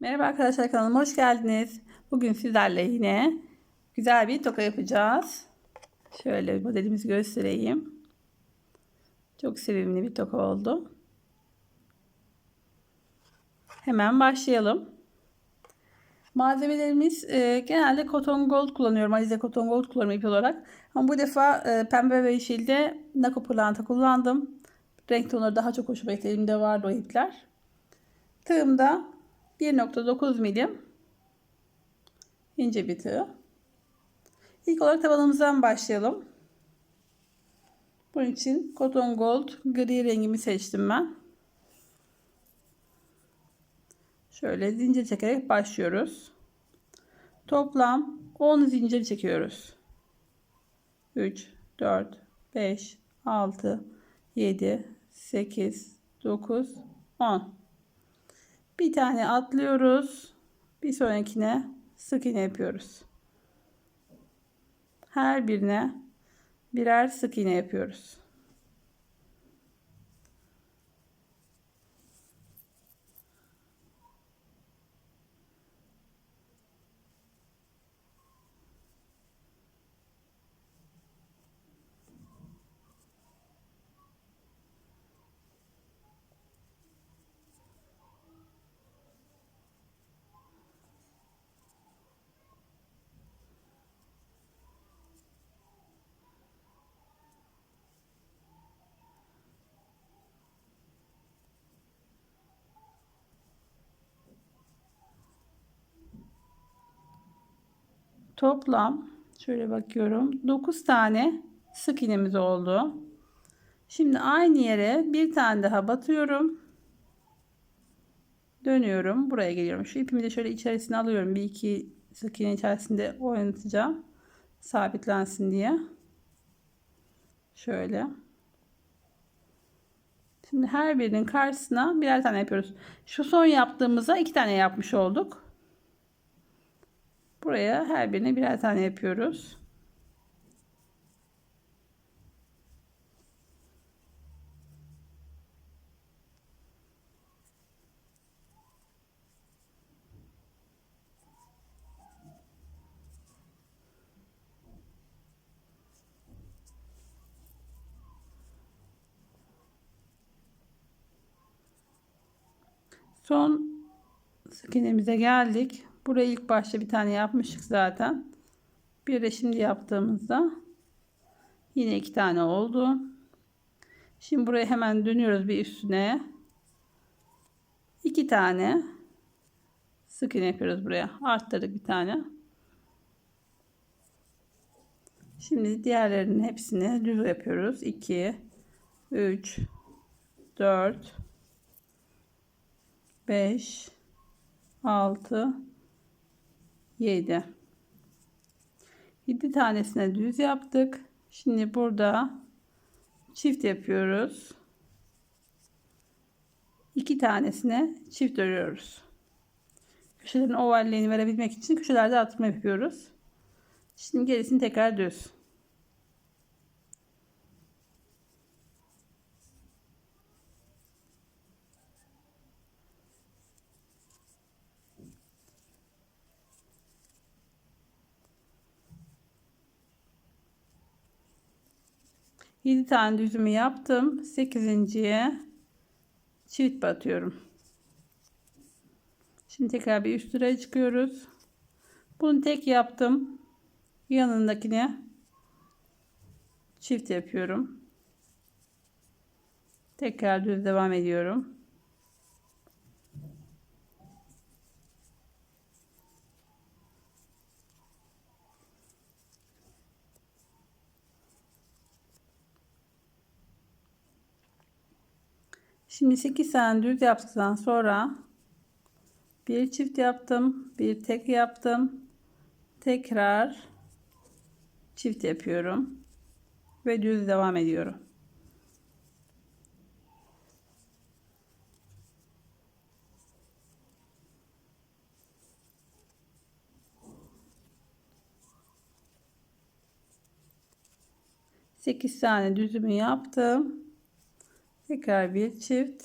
Merhaba arkadaşlar kanalıma hoş geldiniz. Bugün sizlerle yine güzel bir toka yapacağız. Şöyle modelimizi göstereyim. Çok sevimli bir toka oldu. Hemen başlayalım. Malzemelerimiz e, genelde Cotton Gold kullanıyorum. Alize Cotton Gold kullanıyorum ip olarak. Ama bu defa e, pembe ve yeşilde Nako Pırlanta kullandım. Renk tonları daha çok hoşuma gitti. Elimde vardı o ipler. Tığımda 1.9 milim ince bir tığ. İlk olarak tabanımızdan başlayalım. Bunun için Cotton Gold gri rengimi seçtim ben. Şöyle zincir çekerek başlıyoruz. Toplam 10 zincir çekiyoruz. 3, 4, 5, 6, 7, 8, 9, 10. Bir tane atlıyoruz. Bir sonrakine sık iğne yapıyoruz. Her birine birer sık iğne yapıyoruz. Toplam şöyle bakıyorum 9 tane sık iğnemiz oldu. Şimdi aynı yere bir tane daha batıyorum. Dönüyorum. Buraya geliyorum. Şu ipimi de şöyle içerisine alıyorum. Bir iki sık iğne içerisinde oynatacağım. Sabitlensin diye. Şöyle. Şimdi her birinin karşısına birer tane yapıyoruz. Şu son yaptığımızda iki tane yapmış olduk. Buraya her birine birer tane yapıyoruz. Son sık iğnemize geldik. Buraya ilk başta bir tane yapmıştık zaten. Bir de şimdi yaptığımızda yine iki tane oldu. Şimdi buraya hemen dönüyoruz bir üstüne. iki tane sık iğne yapıyoruz buraya. Arttırdık bir tane. Şimdi diğerlerinin hepsini düz yapıyoruz. 2 3 4 5 6 7 7 tanesine düz yaptık. Şimdi burada çift yapıyoruz. 2 tanesine çift örüyoruz. Köşelerin ovalliğini verebilmek için köşelerde atma yapıyoruz. Şimdi gerisini tekrar düz. 7 tane düzümü yaptım. 8.ye çift batıyorum. Şimdi tekrar bir üst sıraya çıkıyoruz. Bunu tek yaptım. Yanındakine çift yapıyorum. Tekrar düz devam ediyorum. Şimdi 8 tane düz yaptıktan sonra bir çift yaptım, bir tek yaptım. Tekrar çift yapıyorum ve düz devam ediyorum. Sekiz tane düzümü yaptım. Tekrar bir çift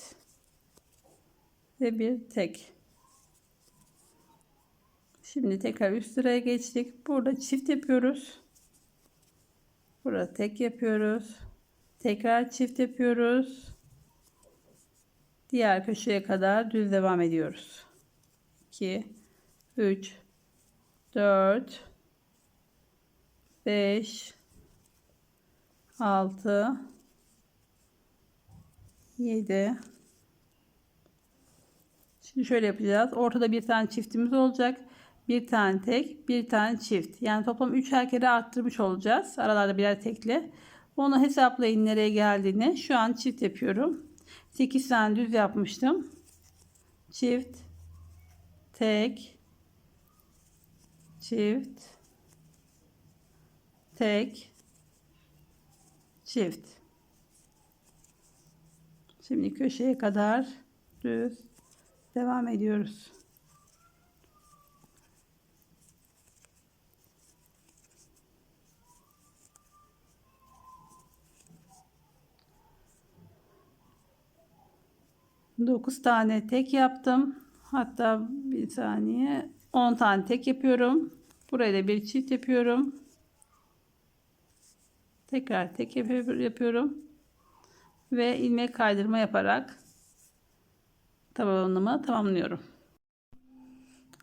ve bir tek. Şimdi tekrar üst sıraya geçtik. Burada çift yapıyoruz. Burada tek yapıyoruz. Tekrar çift yapıyoruz. Diğer köşeye kadar düz devam ediyoruz. 2 3 4 5 6 7 Şimdi şöyle yapacağız. Ortada bir tane çiftimiz olacak. Bir tane tek, bir tane çift. Yani toplam 3 kere arttırmış olacağız. Aralarda birer tekli. Onu hesaplayın nereye geldiğini. Şu an çift yapıyorum. 8 tane düz yapmıştım. Çift, tek, çift, tek, çift. Şimdi köşeye kadar düz devam ediyoruz. Dokuz tane tek yaptım. Hatta bir saniye 10 tane tek yapıyorum. Buraya da bir çift yapıyorum. Tekrar tek yapıyorum. Ve ilmek kaydırma yaparak tabanımı tamamlıyorum.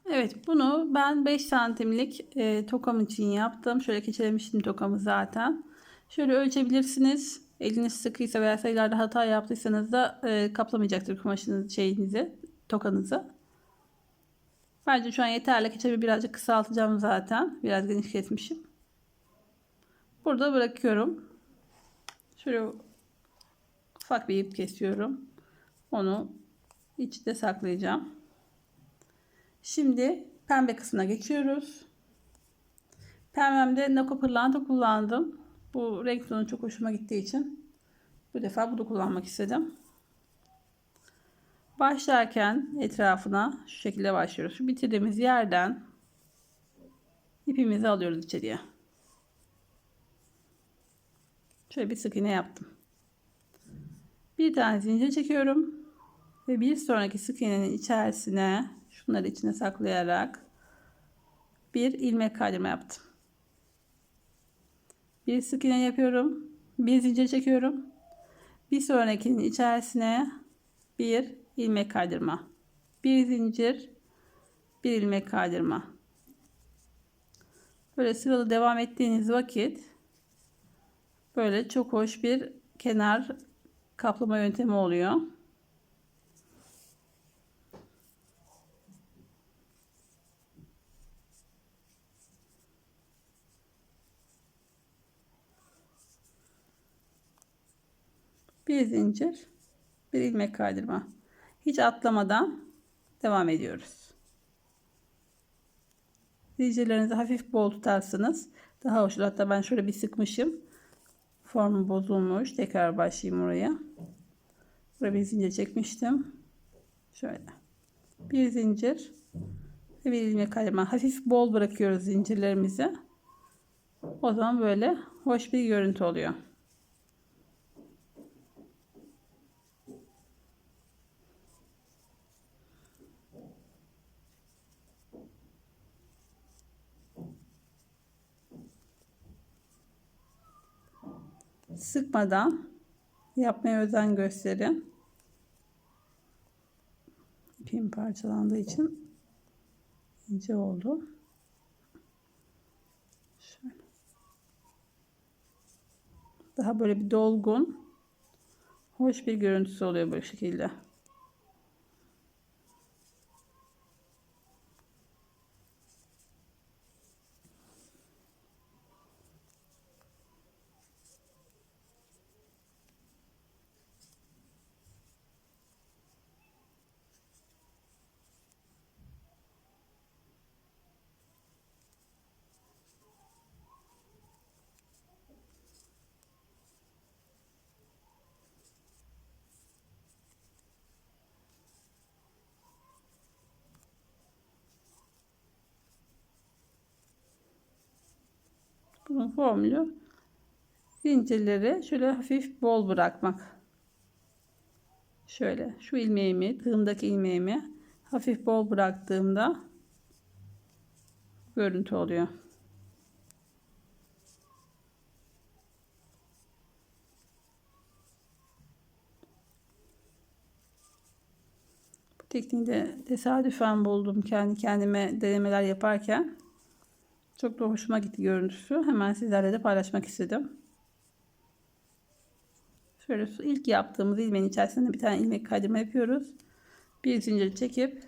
Evet bunu ben 5 santimlik e, tokam için yaptım. Şöyle keçelemiştim tokamı zaten. Şöyle ölçebilirsiniz. Eliniz sıkıysa veya sayılarda hata yaptıysanız da e, kaplamayacaktır kumaşınız şeyinizi, tokanızı. Bence şu an yeterli. Keçemi birazcık kısaltacağım zaten. Biraz geniş kesmişim. Burada bırakıyorum. Şöyle ufak bir ip kesiyorum. Onu içinde saklayacağım. Şimdi pembe kısmına geçiyoruz. Pembemde Nako pırlanta kullandım. Bu renk tonu çok hoşuma gittiği için bu defa bunu kullanmak istedim. Başlarken etrafına şu şekilde başlıyoruz. Şu bitirdiğimiz yerden ipimizi alıyoruz içeriye. Şöyle bir sık iğne yaptım. Bir tane zincir çekiyorum. Ve bir sonraki sık iğnenin içerisine şunları içine saklayarak bir ilmek kaydırma yaptım. Bir sık iğne yapıyorum. Bir zincir çekiyorum. Bir sonrakinin içerisine bir ilmek kaydırma. Bir zincir, bir ilmek kaydırma. Böyle sıralı devam ettiğiniz vakit böyle çok hoş bir kenar kaplama yöntemi oluyor. bir zincir bir ilmek kaydırma. Hiç atlamadan devam ediyoruz. Zincirlerinizi hafif bol tutarsanız daha hoş hatta ben şöyle bir sıkmışım formu bozulmuş. Tekrar başlayayım oraya. Buraya bir zincir çekmiştim. Şöyle. Bir zincir. Ve bir ilmek kaydırma hafif bol bırakıyoruz zincirlerimizi. O zaman böyle hoş bir görüntü oluyor sıkmadan yapmaya özen gösterin. İpim parçalandığı için ince oldu. Şöyle. Daha böyle bir dolgun, hoş bir görüntüsü oluyor bu şekilde. Bunun formülü zincirleri şöyle hafif bol bırakmak. Şöyle şu ilmeğimi, tığımdaki ilmeğimi hafif bol bıraktığımda görüntü oluyor. Bu tekniği de tesadüfen buldum kendi kendime denemeler yaparken. Çok da hoşuma gitti görüntüsü. Hemen sizlerle de paylaşmak istedim. Şöyle ilk yaptığımız ilmeğin içerisinde bir tane ilmek kaydırma yapıyoruz. Bir zincir çekip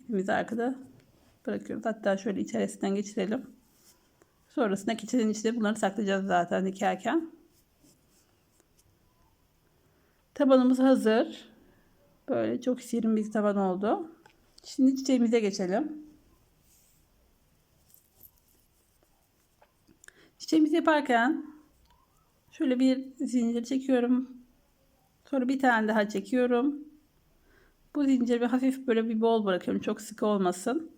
ipimizi arkada bırakıyoruz. Hatta şöyle içerisinden geçirelim. Sonrasında keçelerin içinde bunları saklayacağız zaten dikerken. Tabanımız hazır. Böyle çok şirin bir taban oldu. Şimdi çiçeğimize geçelim. Çiçeğimizi yaparken şöyle bir zincir çekiyorum. Sonra bir tane daha çekiyorum. Bu zinciri hafif böyle bir bol bırakıyorum. Çok sıkı olmasın.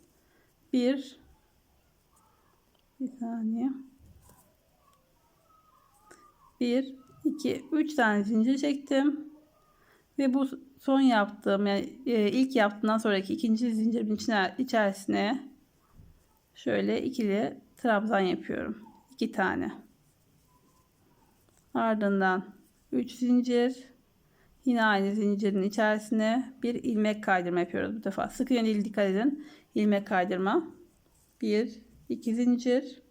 Bir bir saniye. Bir, iki, üç tane zincir çektim. Ve bu son yaptığım yani e, ilk yaptığımdan sonraki ikinci zincirimin içine, içerisine şöyle ikili trabzan yapıyorum. İki tane. Ardından 3 zincir yine aynı zincirin içerisine bir ilmek kaydırma yapıyoruz bu defa. Sık değil dikkat edin. ilmek kaydırma. 1 2 zincir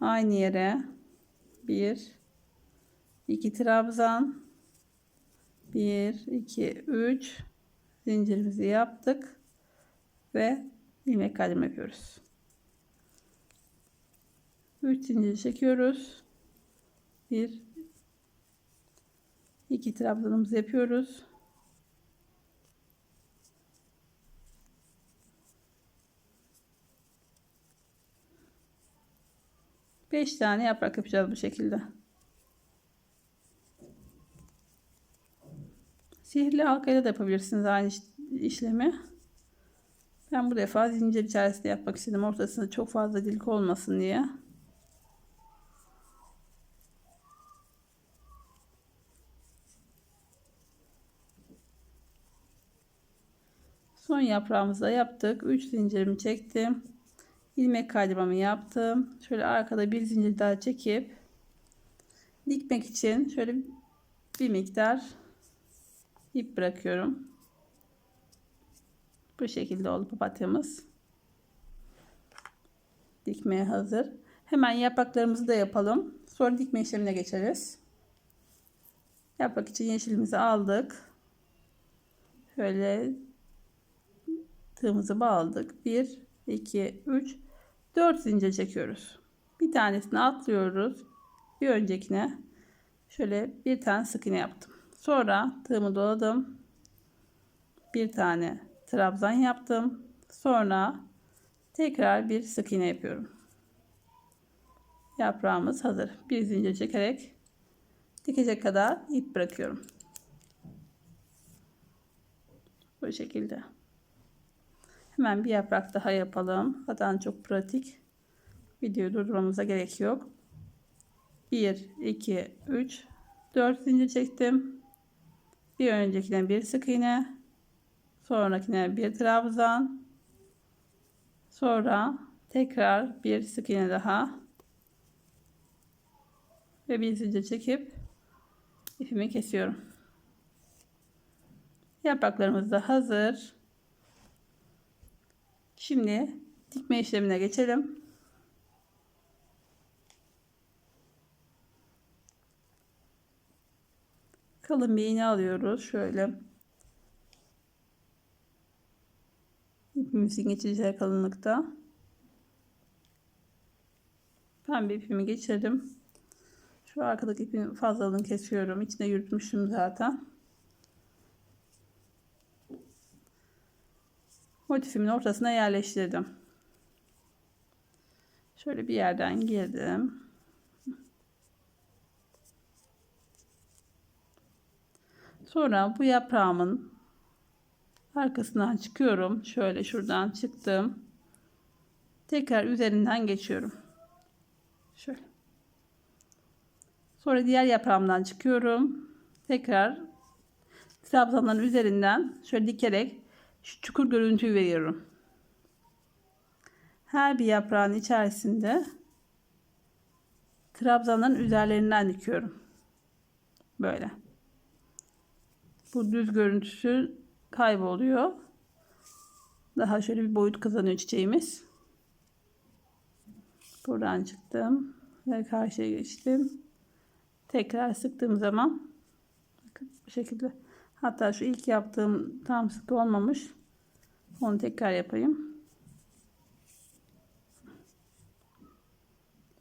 aynı yere 1 2 trabzan 1 2 3 zincirimizi yaptık ve ilmek kaydırma yapıyoruz. 3 zincir çekiyoruz. 1 2 trabzanımızı yapıyoruz. Beş tane yaprak yapacağız bu şekilde. Sihirli halkayla da yapabilirsiniz aynı işlemi. Ben bu defa zincir içerisinde yapmak istedim. Ortasında çok fazla delik olmasın diye. Son yaprağımızı da yaptık. 3 zincirimi çektim. ilmek kaydırmamı yaptım. Şöyle arkada bir zincir daha çekip dikmek için şöyle bir miktar ip bırakıyorum. Bu şekilde oldu papatyamız. Dikmeye hazır. Hemen yapraklarımızı da yapalım. Sonra dikme işlemine geçeriz. Yaprak için yeşilimizi aldık. Şöyle tığımızı bağladık. 1 2 3 4 zincir çekiyoruz. Bir tanesini atlıyoruz. Bir öncekine şöyle bir tane sık iğne yaptım. Sonra tığımı doladım. Bir tane trabzan yaptım. Sonra tekrar bir sık iğne yapıyorum. Yaprağımız hazır. Bir zincir çekerek dikecek kadar ip bırakıyorum. Bu şekilde. Hemen bir yaprak daha yapalım. Zaten çok pratik. Videoyu durdurmamıza gerek yok. 1, 2, 3, 4 zincir çektim. Bir öncekine bir sık iğne. Sonrakine bir trabzan. Sonra tekrar bir sık iğne daha. Ve bir zincir çekip ipimi kesiyorum. Yapraklarımız da hazır. Şimdi dikme işlemine geçelim. Kalın bir iğne alıyoruz. Şöyle. İpimizin geçeceği kalınlıkta. Pembe ipimi geçirdim. Şu arkadaki ipin fazlalığını kesiyorum. İçine yürütmüştüm zaten. Motifimin ortasına yerleştirdim. Şöyle bir yerden girdim. Sonra bu yaprağımın arkasından çıkıyorum. Şöyle şuradan çıktım. Tekrar üzerinden geçiyorum. Şöyle. Sonra diğer yaprağımdan çıkıyorum. Tekrar trabzanların üzerinden şöyle dikerek şu çukur görüntüyü veriyorum. Her bir yaprağın içerisinde trabzanların üzerlerinden dikiyorum. Böyle. Bu düz görüntüsü kayboluyor. Daha şöyle bir boyut kazanıyor çiçeğimiz. Buradan çıktım ve karşıya geçtim. Tekrar sıktığım zaman bakın bu şekilde. Hatta şu ilk yaptığım tam sıkı olmamış. Onu tekrar yapayım.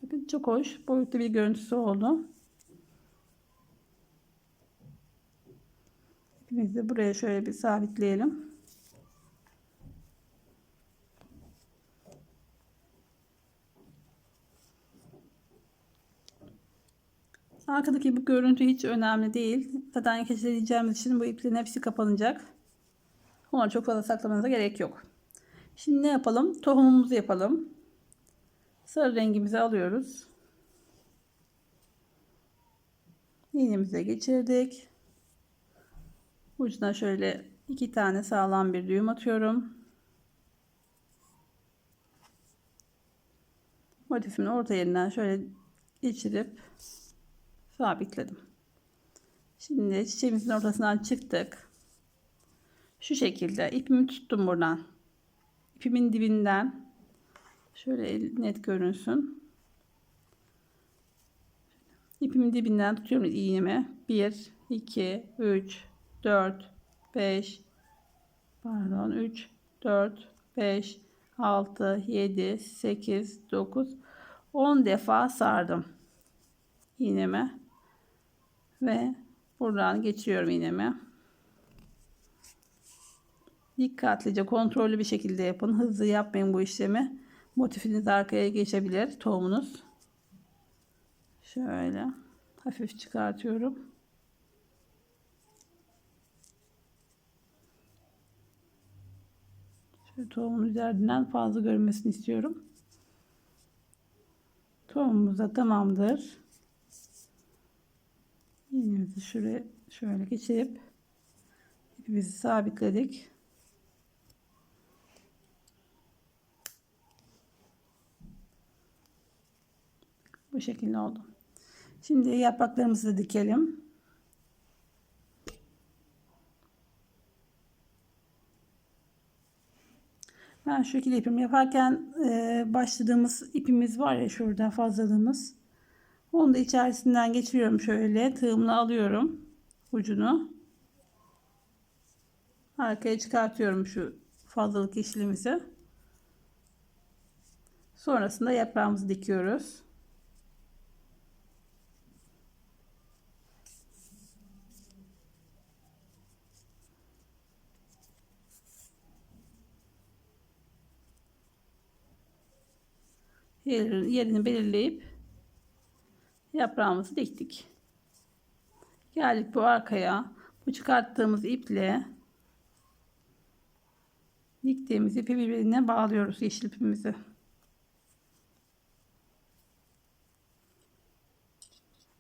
Bakın çok hoş. Boyutlu bir görüntüsü oldu. De buraya şöyle bir sabitleyelim. Arkadaki bu görüntü hiç önemli değil. Zaten keçeleyeceğimiz için bu iplerin hepsi kapanacak. Ona çok fazla saklamanıza gerek yok. Şimdi ne yapalım? Tohumumuzu yapalım. Sarı rengimizi alıyoruz. İğnemize geçirdik. Ucuna şöyle iki tane sağlam bir düğüm atıyorum. Motifimin orta yerinden şöyle geçirip sabitledim. Şimdi çiçeğimizin ortasından çıktık. Şu şekilde ipimi tuttum buradan. İpimin dibinden şöyle net görünsün. İpimin dibinden tutuyorum iğnemi. 1 2 3 4 5 pardon 3 4 5 6 7 8 9 10 defa sardım iğnemi ve buradan geçiyorum iğnemi. Dikkatlice kontrollü bir şekilde yapın. Hızlı yapmayın bu işlemi. Motifiniz arkaya geçebilir tohumunuz. Şöyle hafif çıkartıyorum. Şöyle tohumun üzerinden fazla görünmesini istiyorum. Tohumumuz da tamamdır. İğnemizi şuraya şöyle geçirip ipimizi sabitledik. Bu şekilde oldu. Şimdi yapraklarımızı da dikelim. Ben şu şekilde ipimi yaparken başladığımız ipimiz var ya şurada fazlalığımız. Onu da içerisinden geçiriyorum şöyle. Tığımla alıyorum ucunu. Arkaya çıkartıyorum şu fazlalık yeşilimizi. Sonrasında yaprağımızı dikiyoruz. yerini belirleyip yaprağımızı diktik. Geldik bu arkaya. Bu çıkarttığımız iple diktiğimiz ipi birbirine bağlıyoruz yeşil ipimizi.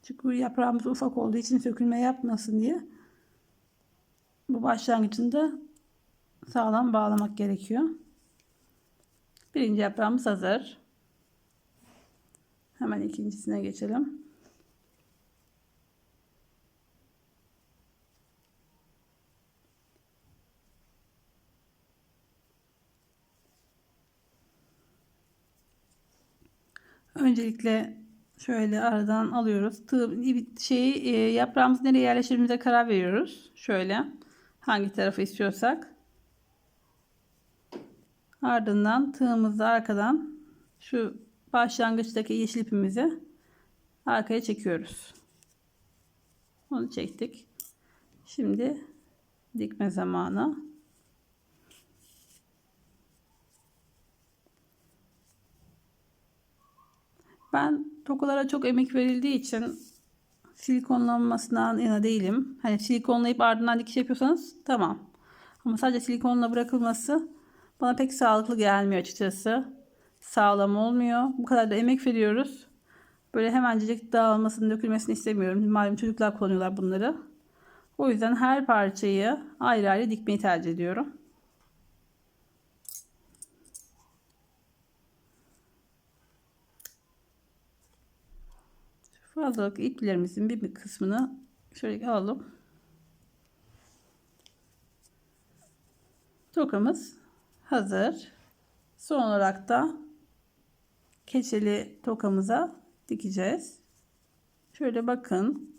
Çünkü yaprağımız ufak olduğu için sökülme yapmasın diye bu başlangıcında sağlam bağlamak gerekiyor. Birinci yaprağımız hazır. Hemen ikincisine geçelim. Öncelikle şöyle aradan alıyoruz. Tığ, şeyi, e, yaprağımızı nereye yerleştirdiğimize karar veriyoruz. Şöyle hangi tarafı istiyorsak. Ardından tığımızı arkadan şu başlangıçtaki yeşil ipimizi arkaya çekiyoruz. Onu çektik. Şimdi dikme zamanı. Ben tokalara çok emek verildiği için silikonlanmasından yana değilim. Hani silikonlayıp ardından dikiş yapıyorsanız tamam. Ama sadece silikonla bırakılması bana pek sağlıklı gelmiyor açıkçası sağlam olmuyor. Bu kadar da emek veriyoruz. Böyle hemencecik dağılmasını, dökülmesini istemiyorum. Malum çocuklar kullanıyorlar bunları. O yüzden her parçayı ayrı ayrı dikmeyi tercih ediyorum. Fazlalık iplerimizin bir kısmını şöyle alalım. Tokamız hazır. Son olarak da keçeli tokamıza dikeceğiz. Şöyle bakın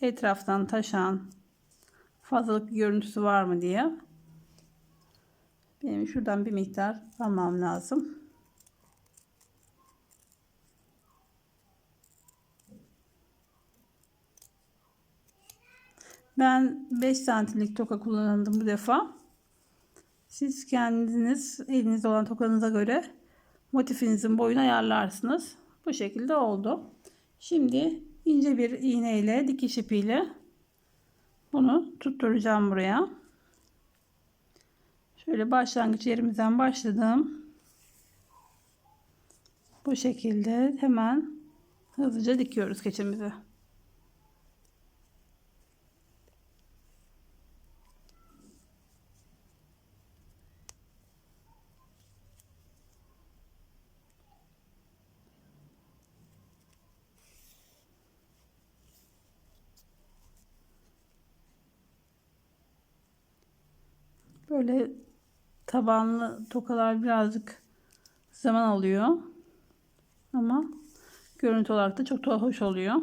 etraftan taşan fazlalık görüntüsü var mı diye. Benim şuradan bir miktar almam lazım. Ben 5 santimlik toka kullandım bu defa. Siz kendiniz elinizde olan tokanıza göre motifinizin boyunu ayarlarsınız. Bu şekilde oldu. Şimdi ince bir iğne ile dikiş ipiyle bunu tutturacağım buraya. Şöyle başlangıç yerimizden başladım. Bu şekilde hemen hızlıca dikiyoruz keçimizi. Böyle tabanlı tokalar birazcık zaman alıyor. Ama görüntü olarak da çok daha hoş oluyor.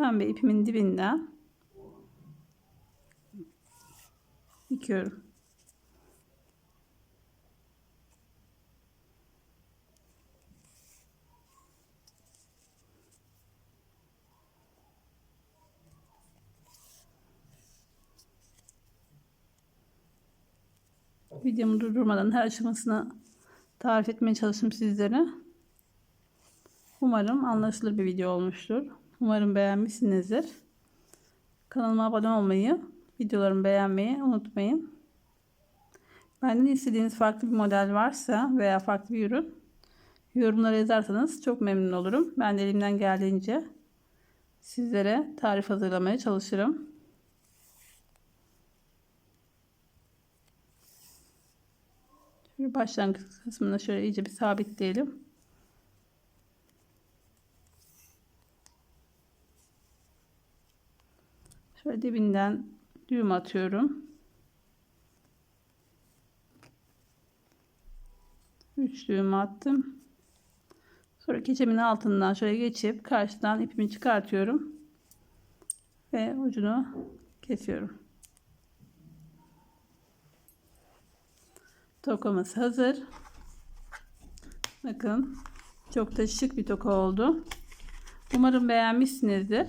Pembe ipimin dibinden dikiyorum. Videomu durdurmadan her aşamasını tarif etmeye çalıştım sizlere. Umarım anlaşılır bir video olmuştur. Umarım beğenmişsinizdir. Kanalıma abone olmayı, videolarımı beğenmeyi unutmayın. Benden istediğiniz farklı bir model varsa veya farklı bir ürün yorumlara yazarsanız çok memnun olurum. Ben de elimden geldiğince sizlere tarif hazırlamaya çalışırım. Şöyle başlangıç kısmına şöyle iyice bir sabitleyelim. Şöyle dibinden düğüm atıyorum. 3 düğüm attım. Sonra keçemin altından şöyle geçip karşıdan ipimi çıkartıyorum. Ve ucunu kesiyorum. Tokamız hazır. Bakın çok da şık bir toka oldu. Umarım beğenmişsinizdir.